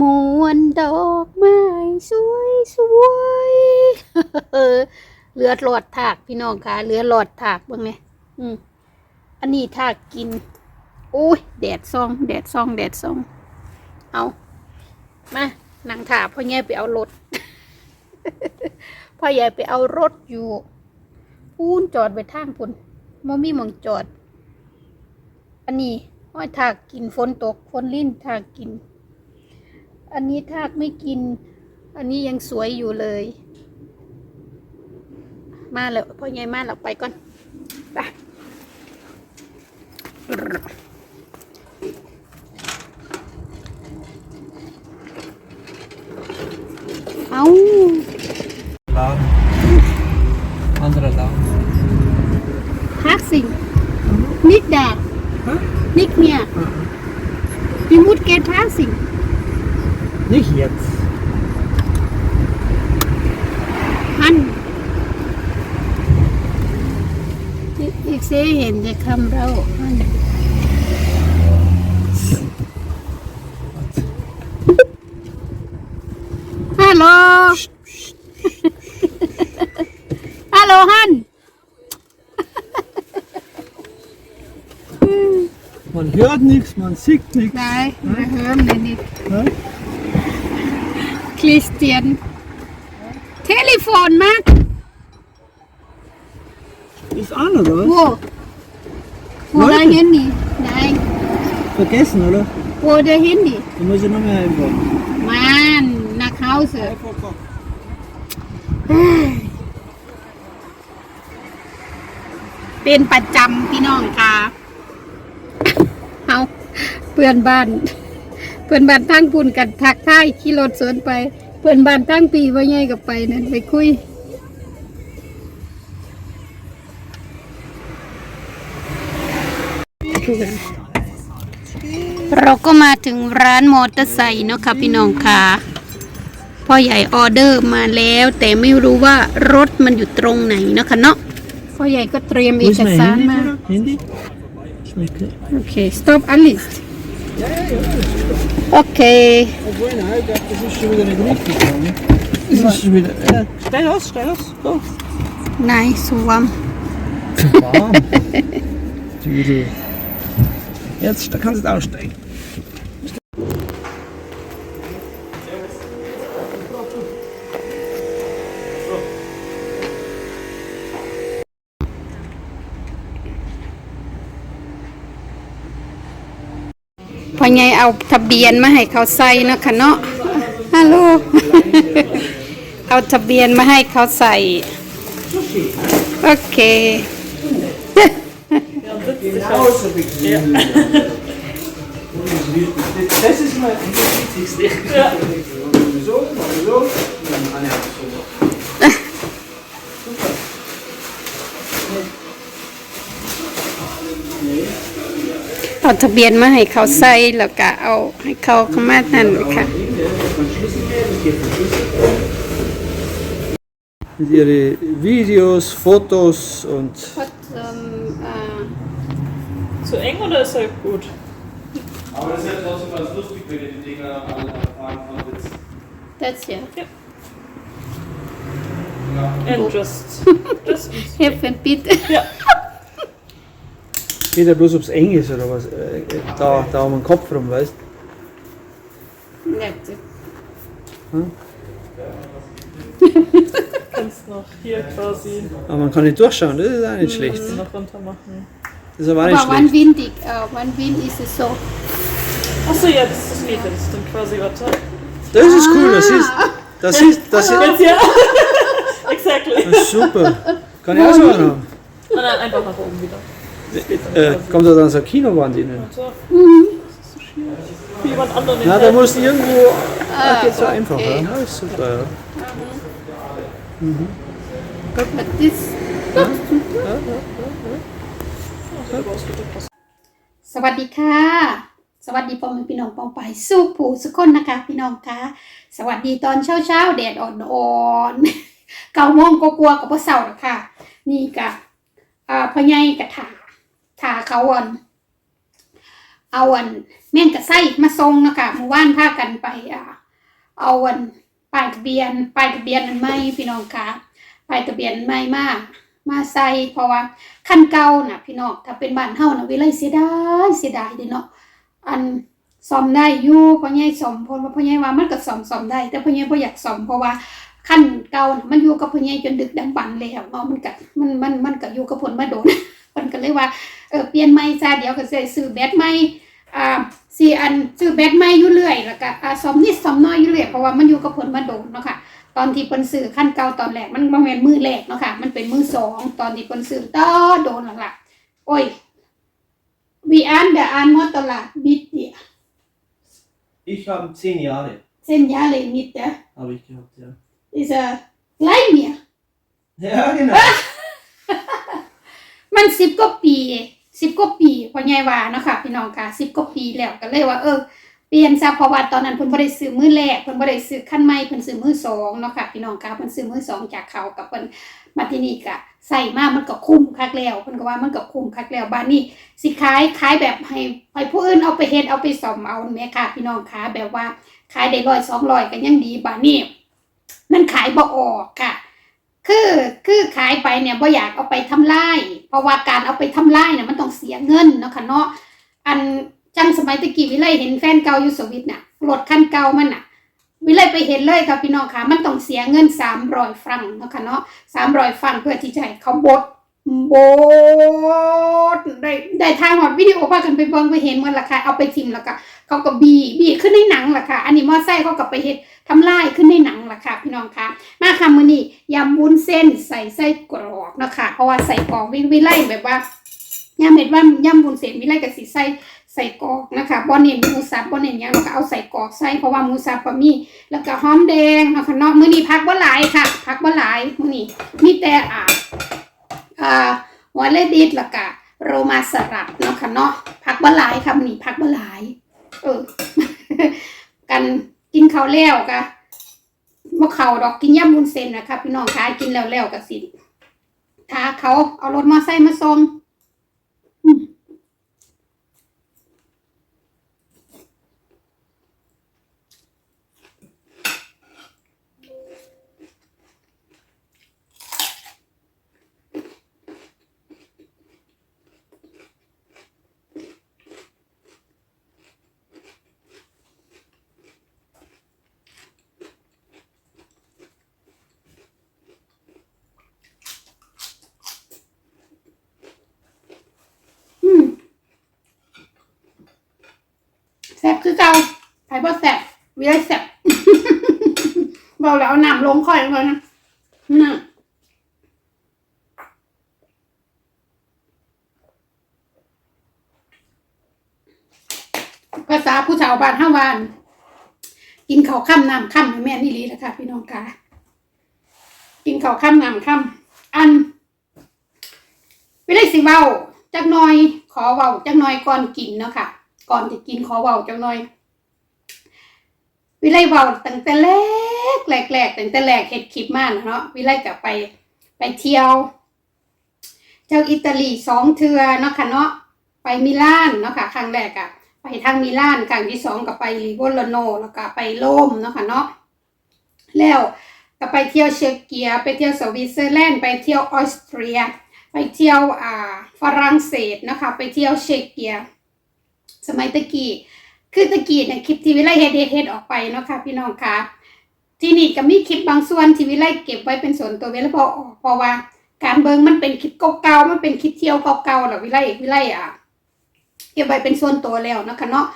มวนดอกไม้สวยสวยเออเรือหลอดถากพี่น้องค่ะเรือหลอดถากบ้างไหมอืมอันนี้ถากกินโอ้ยแดดซอง แดดซอง แดดซอง เอามานั่งถาพ่อแย่ไปเอารถพ่อใหญ่ไปเอารถอยู่พูนจอดไปทางพุ่นมมีหมองจอด อันนี้ ห้อยถากกินฝนตกฝนลิ้นถากกิน อันนี้ถากไม่กิน อันนี้ยังสวยอยู่เลย มาแล้วพ่อใหญ่มาแล้วไปก่อนไปเอา Laden. Andere Laden. passing nicht that Huh? nicht mehr die muss get passing Nicht jetzt. Han อีกเซเห็นจะคำเราฮันฮัลโหล ฮัลโหลฮัน Man hört nichts, man sieht nichts. ได้มาเฮิมเลยนี่ Ne? คริสเตียนเทเลโฟนมาก Ist an, oder was? โว้โว้ได้เห็นนี่ได้ Vergessen, oder? โว้ได้เห็นนี่ Dann muss ich nochmal einfach. มันนักเฮาส์เป็นประจำพี่น้องค่ะ เอาเพื่อนบ้าน เพื่อนบ้านทั้งปุ่นกันทักทายขี่รถสวนไป เพื่อนบ้านทั้งปีว่าไงกับไปนั่นไปคุยเราก็มาถึงร้านมอเตอร์ไซค์เนาะค่ะพี่น้องค่ะพ่อใหญ่ออเดอร์มาแล้ว แต่ไม่รู้ว่ารถมันอยู่ตรงไหนเนาะค่ะเนาะพ่อใหญ่ก็เตรียมเอ Wo ก ist mein สาร Handy? มา oder? Handy? Schmeckt. โอเค stop alles โอเค Obwohl, nein, ich glaube, das ist schon wieder nicht richtig. Ne? Das ist schon wieder. Ja, steig aus, steig aus. Go. นายสวม Warm. Tüdel. Jetzt da kannst du aussteigen. พ่อใหญ่เอาทะเบียนมาให้เขาใส่เนาะค่ะเนาะฮัลโหลเอาทะเบียนมาให้เขาใส่ โอเค Genauso bequem. Das ist mal das Wichtigste. Ja. So, so. so. เอาทะเบียนมาให้เขาใส่แล้วก็เอาให้เขาเข้ามานั่นค่ะ Mit ihre Videos, Fotos und Zu eng oder ist er gut? Aber das ist ja trotzdem ganz lustig, wenn ihr die Dinger alle fahren konntet. That's yeah. And just. just Helfen bitte. Geht ja bloß ob's eng ist oder was. Äh, Da, da um den Kopf rum, weißt That's it. kannst noch hier quasi Aber man kann nicht durchschauen, das ist auch nicht schlecht. kannst du noch runter machen. Das ist aber auch nicht Aber wann schlecht. windig, uh, wann wind ist es so. Achso, ja, das ist das Meter. Das ist dann quasi, warte. Das ist cool, das ist. Das ist, das ist, Jetzt ja. exactly. das ist super. Kann ich auch so haben. Und dann einfach nach oben wieder. Äh, kommt da dann so eine Kinowand innen? So. Das ist so schwierig. Für jemand anderen. Na, da musst du irgendwo. Ah, geht so einfach, okay. ja. Das ist super, ja. But this สวัสดีค่ะ สวัสดีพ่อแม่พี่น้องปองไปสู้ผู้สุกคนนะคะพี่น้องค่ะสวัสดีตอนเช้าเช้าๆแดดอ่อนๆเก้าโมงก็กลัวๆกับพ่อเสาละค่ะ นี่กะอ่าพ่อใหญ่กะถา ถาเขาอ่อนเอาอันแม่งกะไส้มาส่งนะคะเมื่อวานพากันไปอ่าเอาอันป้ายทะเบียนป้ายทะเบียนอันใหม่พี่น้องคะป้ายทะเบียนใหม่มาก มาใส่เพราะว่าขั้นเก่าน่ะ พี่น้องถ้าเป็นบ้านเฮาน่ะวิไลเสียดายเสียดายเด้เนาะอันซ่อมได้อยู่พ่อใหญ่ซ่อมเพราะว่าพ่อใหญ่ว่ามันก็ซ่อมซ่อมได้ แต่พ่อใหญ่บ่อยากซ่อมเพราะว่าขั้นเก่าน่ะมันอยู่กับพ่อใหญ่จนดึกดำบรรพ์แล้วเนาะมันก็มันมันมันก็อยู่กับผลมาโดน พิ่นก็เลยว่าเออเปลี่ยนใหม่ซะเดี๋ยวก็สิซื้อแบตใหม่อ่าสี่อันซื้อแบตใหม่อยู่เรื่อยแล้วก็อ่าซ่อมนิดซ่อมน้อยอยู่เรื่อยเพราะว่ามันอยู่กับผลมาโดนเนาะค่ะตอนที่เพิ่นซื้อขั้นเก่าตอนแรกมันบ่แม่นมือแรกเนาะค่ะมันเป็นมือสองตอนที่เพิ่นซื้อต่อโดนแล้วล่ะโอ้ย we an der an Motorrad mit dir Ich habe zehn Jahre. zehn Jahre mit der Habe ich gehabt, ja. dieser gleich mir Ja, genau. มันสิบกว่าปีสิบกว่าปีพ่อใหญ่ว่าเนาะค่ะพี่น้องค่ะสิบกว่าปีแล้วก็เลยว่าเออเปลี่ยนซะเพราะว่าตอนนั้นเพิ่นบ่ได้ซื้อมือแรกเพิ่นบ่ได้ซื้อคันใหม่เพิ่นซื้อมือสองเนาะค่ะพี่น้องค่ะเพิ่นซื้อมือสองจากเขากับเพิ่นมาที่นี่ก็ใส่มามันก็คุ้มคักแล้วเพิ่นก็ว่ามันก็คุ้มคักแล้วบ้านนี้สิขายขายแบบให้ให้ผู้อื่นเอาไปเฮ็ดเอาไปซ่อมเอาแม่ค่ะพี่น้องค่ะแบบว่าขายได้ร้อยสองร้อยก็ยังดีบ้านนี้มันขายบ่ออกค่ะ คือคือขายไปเนี่ยบ่อยากเอาไปทำลายเพราะว่าการเอาไปทำลายเนี่ยมันต้องเสียเงินเนาะค่ะเนาะอันจังสมัยตะกี้วิไลเห็นแฟนเก่าอยู่สวิตน่ะรถคันเก่ามันน่ะ วิไลไปเห็นเลยค่ะพี่น้องค่ะ มันต้องเสียเงินสามร้อยฟรังเนาะค่ะเนาะสามร้อยฟรังเพื่อที่จะให้เขาบดบดได้ได้ทางหอดวิดีโอพากันไปเบิ่งไปเห็นมันราคาเอาไปทิมแล้วก็ เขาก็บีบีขึ้นในหนังล่ะค่ะ อันนี้มอไซค์เขาก็ไปเฮ็ดทำลายขึ้นในหนังล่ะค่ะ พี่น้องคะมาค่ะมื้อนี้ยำวุ้นเส้นใส่ไส้กรอกเนาะคะเพราะว่าใส่กรอกวิวิไลแบบว่ายำเม็ดว่ายำวุ้นเส้นวิไลกับสีใส่ใส่กรอกนะคะบ่เน้นหมูสับบ่เน้นยังเราก็เอาใส่กรอกใส่เพราะว่าหมูสับก็มีแล้วก็หอมแดงเนาะคะเนาะมื้อนี้พักบ่หลายค่ะพักบ่หลายมื้อนี้มีแต่อ่าอ่าหัวเลดิสแล้วก็โรมาสลัดเนาะค่ะเนาะพักบ่หลายค่ะมื้อนี้พักบ่หลาย เออ กันกินข้าวแล้วกะบ่เขาดอกกินย่ำบุญเซนนะคะพี่น้องคะกินแล้วแล้วกะสิถ้าเขาเอารถมาใส่มาส่ง ซ่บคือเก่าไผบ่แซ่บวิไลแซ่บบอกแล้วเอาน้ำลงค่อยลงเลยนะน่ะภาษาผู้ชาวบ้านห้าวาน กินข้าวค่ำน้ำค่ำให้แม่นี่ลีนะคะพี่น้องคะกินข้าวค่ำน้ำค่ำอันไม่ได้สิเว้าจักหน่อยขอเว้าจักหน่อยก่อนกินเนาะค่ะ ก่อนจะกินขอเว้าจักหน่อย วิไลเว้าตั้งแต่แรกแรกแรกตั้งแต่แรกเฮ็ดคลิปมาน่ะเนาะวิไลก็ไปไปเที่ยว เจ้าอิตาลีสองเทือเนาะค่ะเนาะไปมิลานเนาะค่ะครั้งแรกอะไปทางมิลานครั้งที่สองก็ไปลิโวโลโนแล้วก็ไปโรมเนาะค่ะเนาะแล้วก็ไปเที่ยวเชเกีย ไปเที่ยวสวิตเซอร์แลนด์ไปเที่ยวออสเตรีย ไปเที่ยวอ่าฝรั่งเศสนะคะ ไปเที่ยวเชเกีย สมัยตะกี้คือตะกี้เนี่ยคลิปที่วิไลเฮ็ดเฮ็ดเฮ็ดออกไปเนาะค่ะพี่น้องค่ะที่นี่ก็มีคลิปบางส่วนที่วิไลเก็บไว้เป็นส่วนตัววิไลพอออกเพราะว่า การเบิงมันเป็นคลิปเก่าๆมันเป็นคลิปเที่ยวเก่าๆแล้ววิไลวิไลอะเก็บไว้เป็นส่วนตัวแล้วเนาะคะเนาะ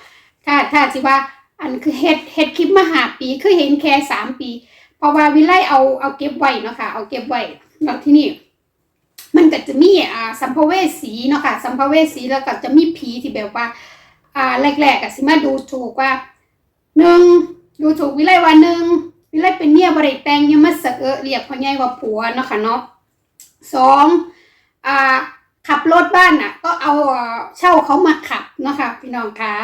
ถ้าถ้าสิว่าอันคือเฮ็ดเฮ็ดคลิปมาหาปีคือเห็นแค่สามปี เพราะว่าวิไลเอาเอาเก็บไว้เนาะค่ะเอาเก็บไว้แล้วที่นี่มันก็จะมีอ่าสัมภเวสีเนาะค่ะสัมภเวสีแล้วก็จะมีผีที่แบบว่า อ่าแรกๆก็สิมาดูถูกว่าหนึ่งดูถูกวิไลว่าหนึ่งวิไลเป็นเมียบริแตงยังมาเสกเออเรียกพ่อใหญ่ว่าผัวเนาะค่ะเนาะสองอ่าขับรถบ้านน่ะ ก็เอาเช่าเขามาขับเนาะค่ะพี่น้องคะ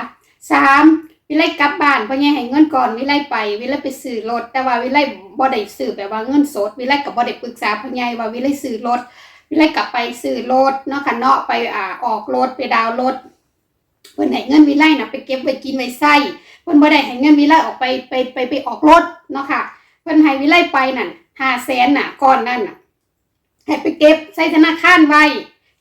สามวิไลกลับบ้านพ่อใหญ่ให้เงินก่อนวิไลไปวิไลไปซื้อรถ แต่ว่าวิไลบ่ได้ซื้อแบบว่าเงินสดวิไลกับบ่ได้ปรึกษาพ่อใหญ่ว่าวิไลซื้อรถวิไลกลับไปซื้อรถเนาะค่ะเนาะไปอ่าออกรถไปดาวรถ เพิ่นให้เงินวิไลน่ะไปเก็บไว้กินไว้ใช้เพิ่นบ่ได้ให้เงินวิไลออกไปไปไปไปออกรถเนาะค่ะเพิ่นให้วิไลไปนั่น500,000น่ะก้อนนั่นน่ะให้ไปเก็บใส่ธนาคารไว้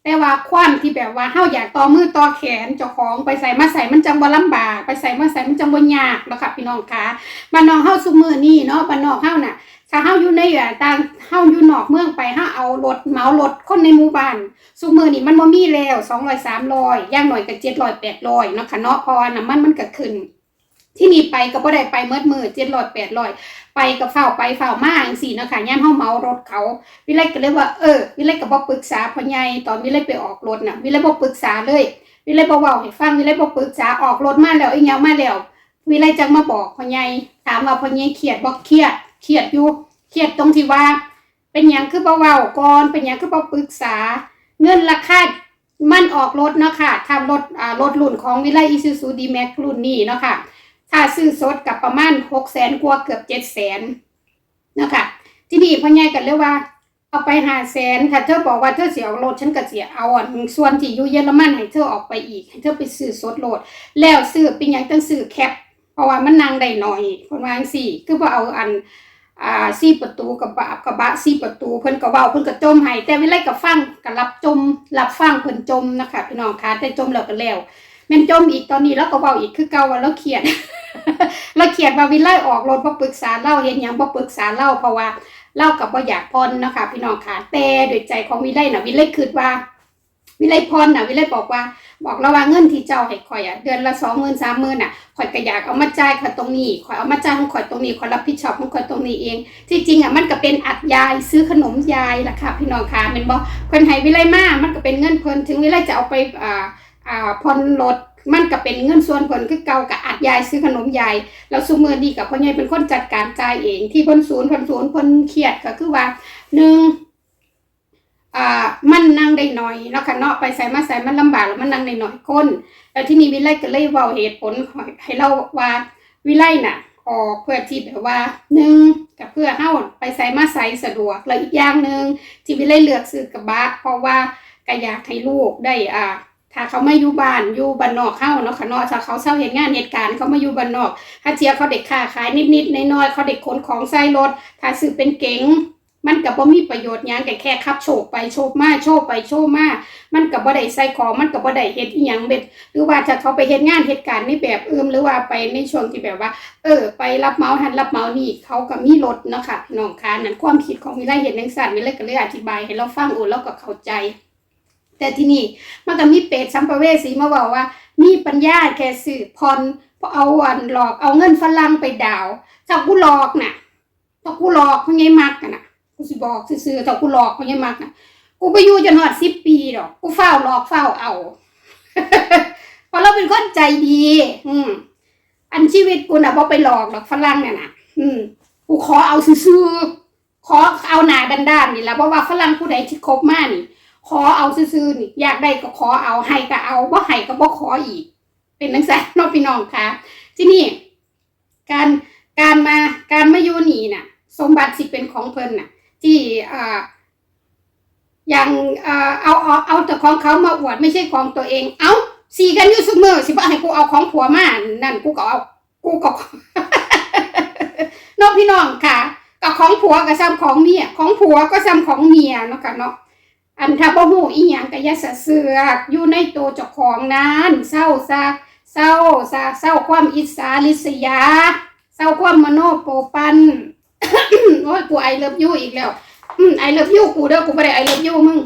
แต่ว่าความที่แบบว่าเฮาอยากต่อมือต่อแขนเจ้าของไปใส่มาใส่มันจังบ่ลำบาก ไปใส่มาใส่มันจังบ่ยากเนาะค่ะพี่น้องคะบ้านนอกเฮาซุมื้อนี้เนาะบ้านนอกเฮาน่ะถ้าเฮาอยู่ในอะต่างเฮาอยู่นอกเมืองไปเฮาเอารถเหมารถคนในหมู่บ้านซุมื้อนี้มันบ่มีแล้ว200 300อย่างน้อยก็700 800เนาะค่ะเนาะเพราะว่าน้ำมันมันก็ขึ้น ที่นี่ไปก็บ่ได้ไปเมิดมือ700 800ไปก็เฝ้าไปเฝ้ามาจังซี่นะคะยามเฮาเมารถเขา วิไลก็เลยว่าเออวิไลก็บ่ปรึกษาพ่อใหญ่ตอนวิไลไปออกรถน่ะวิไลบ่ปรึกษาเลยวิไลบ่เว้าให้ฟังวิไลบ่ปรึกษาออกรถมาแล้วอีหยังมาแล้ววิไลจังมาบอกพ่อใหญ่ถามว่าพ่อใหญ่เครียดบ่เครียดเครียดอยู่เครียดตรงที่ว่า เป็นหยังคือบ่เว้าก่อนเป็นหยังคือบ่ปรึกษา เงินราคามันออกรถเนาะค่ะทำรถอ่ารถรุ่นของวิไล Isuzu D-Max รุ่นนี้เนาะค่ะ ถ้าซื้อสดกับประมาณ600,000กว่าเกือบ700,000เนะคะที่นี่พ่อใหญ่ก็เลยว่า เอาไปหาแสนค่ะเธอบอกว่าเธอเสียรถฉันก็เสียเอาอะส่วนที่อยู่เยอรมันให้เธอออกไปอีกให้เธอไปซื้อสดโหลด แล้วซื้อเป็นหยังต้องซื้อแคปเพราะว่ามันนั่งได้หน่อยคนวางสี่คือว่าเอาอันอ่าสี่ประตูกับบะกระบะสี่ประตูเพิ่นก็เว้าเพิ่นก็จมให้แต่เวลาก็ฟังก็รับจมรับฟังเพิ่นจมนะคะพี่น้องคะแต่จมแล้วก็แล้วแม่นจมอีกตอนนี้แล้วก็เว้าอีกคือเก่าว่าเราเครียด เราเครียดว่าวิไลออกรถบ่ปรึกษาเล่าเฮ็ดหยังบ่ปรึกษาเล่าเพราะว่าเล่ากับว่าอยากพรนะคะพี่น้องค่ะแต่โดยใจของวิไลน่ะวิไลคิดว่า วิไลพรน่ะวิไลบอกว่า บอกราว่าเงินที่เจ้าให้ข่อยอะเดือนละสองหมื่นสามหมื่นอะข่อยก็อยากเอามาจ่ายข่อยตรงนี้ข่อยเอามาจ่ายของข่อยตรงนี้ข่อยรับผิดชอบของข่อยตรงนี้เอง ที่จริงอะมันก็เป็นอัดยายซื้อขนมยายล่ะค่ะพี่น้องค่ะแมันบอกเพิ่นให้วิไลมามันก็เป็นเงินเพิ่นถึงวิไลจะเอาไปอ่าอ่าผ่อนรถ มันก็เป็นเงินส่วนเพิ่นคือเก่ากับอัดยายซื้อขนมยายแล้วซุมือดีกับพ่อใหญ่เป็นคนจัดการจ่ายเองที่พิ่นศูนย์พิ่นศูนย์พิ่นเครียดก็คือว่าหนึ่งอ่ามันนั่งได้หน่อยเนาะค่ะเนาะไปใส่มาใส่มันลำบากแล้วมันนั่งได้หน่อยก้นแล้วที่นี่วิไลก็เลยเว้าเหตุผลให้เราว่าวิไลน่ะออกเพื่อที่แบบว่าหนึ่งกับเพื่อเฮาไปใส่มาใส่สะดวกแล้วอีกอย่างหนึ่งที่วิไลเลือกซื้อกระบะเพราะว่าก็อยากให้ลูกได้อ่า ถ้าเขาไม่อยู่บ้านอยู่บ้านนอกเข้าเนาะค่ะเนาะถ้าเขาเศร้าเหตุงานเหตุการณ์เขามาอยู่บ้านนอก ถ้าเจียเขาเด็กค้าขายนิดๆน้อยๆเขาเด็กขนของใส่รถ ถ้าซื้อเป็นเก๋งมันกับบ่มีประโยชน์ยังแต่แค่ขับโชกไปโชกมาโชกไปโชกมามันกับบ่ได้ใส่ของมันกับบ่ได้เฮ็ดอีหยังเบ็ดหรือว่าถ้าเขาไปเฮ็ดงานเหตุการณ์ในแบบอื่นหรือว่าไปในช่วงที่แบบว่า เออ ไปรับเมาหันรับเมานี่เขาก็มีรถเนาะค่ะน้องคะนั่นความคิดของวิไลเห็นจังซั่นวิไลก็เลยอธิบายให้เราฟังโอ้เราก็เข้าใจ แต่ที่นี่มันก็มีเปรตสัมภเวสีมาบอกว่า มีปัญญาแค่สื่อพรพอเอาอันหลอกเอาเงินฝรั่งไปดาวถ้ากูหลอกน่ะถ้ากูหลอกเพราไงมักกันน่ะกูสิบอกซื่อๆถ้ากูหลอกเพราไงมักน่ะกูไปอยู่จนหอดสิบปีดอก กูเฝ้าหลอกเฝ้าเอาเพราะเราเป็นคนใจดี อืม อันชีวิตกูน่ะพอไปหลอกหรอกฝรั่งเนี่ยน่ะอืมกูขอเอาซื่อขอเอาหนาด้านๆนี่แหละเพราะว่าฝรั่งผู้ใดที่คบมานี่ ขอเอาซื่อๆนี่อยากได้ก็ขอเอาให้ก็เอาบ่ให้ก็บ่ขออีก เป็นนังสันน้องพี่น้องค่ะ ที่นี่ การการมาการมาอยู่นี่น่ะ สมบัติสิเป็นของเพิ่นน่ะ ที่อ่าอย่างเอ่อเอาเอาเอาแต่ของเขามาอวดไม่ใช่ของตัวเอง เอาสีกันอยู่เสมอสิบ่ให้กูเอาของผัวมานั่นกูก็เอากูก็น้องพี่น้องค่ะกับของผัวก็ซ้ำของเมียของผัวก็ซ้ำของเมียเนาะค่ะเนาะ อันถ้าบ่ฮู้อีหยังก็อย่าสะเสือกอยู่ในตัวเจ้าของนั้นเศร้าซะเศร้าซะเศร้าความอิจฉาริษยาเศร้าความมโนโปปันโอ้ยกูไอเลิฟยูอีกแล้วอืมไอเลิฟยูกูเด้อกูบ่ได้ไอเลิฟยูมึง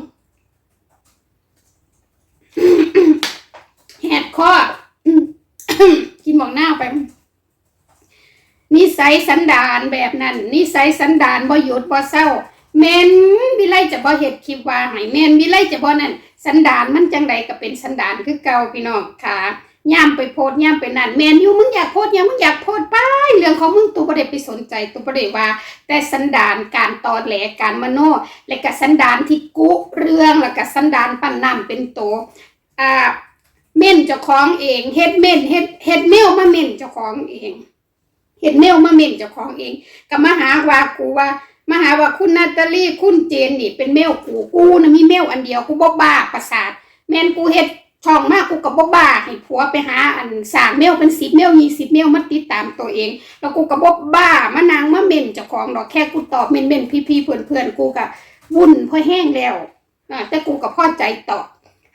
แหดคออืมกินหมองหน้าไป นิสัยสันดานแบบนั้น นิสัยสันดานบ่หยุดบ่เศร้า แม่นวิไลจะบ่เฮ็ดคลิปว่าให้แม่นวิไลจะบ่นั่นสันดานมันจังใดก็เป็นสันดานคือเก่าพี่น้องค่ะย่ามไปโพดย่ามไปนั่นแมนอยู่มึงอยากโพดยังมึงอยากโพดไปเรื่องของมึงตัวบ่ได้ไปสนใจตัวบ่ได้ว่า แต่สันดานการตอแหลการมโน และก็สันดานที่กุเรื่องแล้วก็สันดานปั้นน้ำเป็นโตอ่าเม่นเจ้าของเองเฮ็ดเม่นเฮ็ดเฮ็ดแมวมาเม่นเจ้าของเองเฮ็ดแมวมาเม่นเจ้าของเองก็มาหาว่ากูว่า มาหาว่าคุณนาตาลีคุณเจนนี่เป็นแมวกูกูนะมีแมวอันเดียวกูบ่บ้าประสาทแม่นกูเฮ็ดช่องมากกูกับบ่บ้าให้ผัวไปหาอันสามเมลเป็นสิบเมลยี่สิบเมลมาติดตามตัวเอง แล้วกูกับบ่บ้ามานางมาเม่นเจ้าของดอกแค่กูตอบเม่นเม่นพี่พี่เพื่อนเพื่อนกูกะวุ่นเพราะแห้งแล้วอแต่กูกับพ่อใจตอบ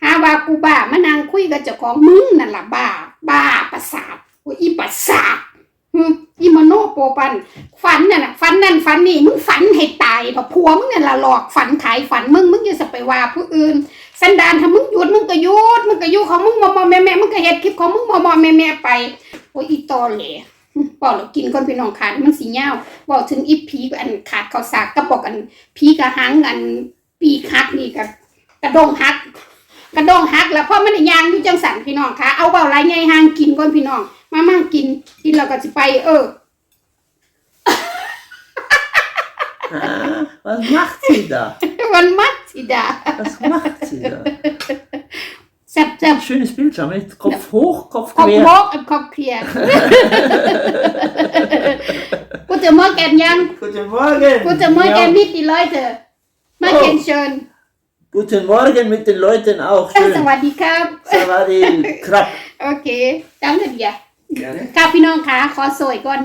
หาว่ากูบ้ามานางคุยกับเจ้าของมึงนั่นล่ะบ้า บ้าประสาทโอ้ยอีประสาท อีมโนโปปันฝันน่ะนะฝันนั่นฝันนี่มึงฝันให้ตายพะผัวมึงเนี่ยละหลอกฝันขายฝันมึงมึงอย่าสไปว่าผู้อื่น สันดานถ้ามึงหยุดมึงก็หยุดมึงก็อยู่ของมึงมอมอแม่แม่มึงก็เฮ็ดคลิปของมึงมอมอแม่แม่ไปโอ้ยอีตอแหลบอกแล้วกินก่อนพี่น้องขาดมันสิยาบอกถึงอีผีอันขาดเขาสากกระบอกอันผีกระหังอันปีกหักนี่กับกระดองหัก กระดองหักแล้วเพราะมันยางอยู่จังสันพี่น้องคะเอาเบาไรไงหางกินก่อนพี่น้อง มามากิน กินแล้วก็สิไป เออ Ah, was macht sie da? มันมัดสิดา Was macht sie da? แซ่บแซ่บ Schönes Bild, schau mal. Kopf hoch, Kopf ขอบ quer. โมกขอบเคลียร์ กูจะมอแกนยัง Guten Morgen. กูจะมอแกน Ja. มิดดีเลยเถอะมาเกนเชิญ Guten Morgen mit den Leuten auch. ส Schön. วัสดีครับ Savadi, Krab. โอเคจังเลย เดียว Gerne. ค่ะพี่น้องคะขอสวยก่อน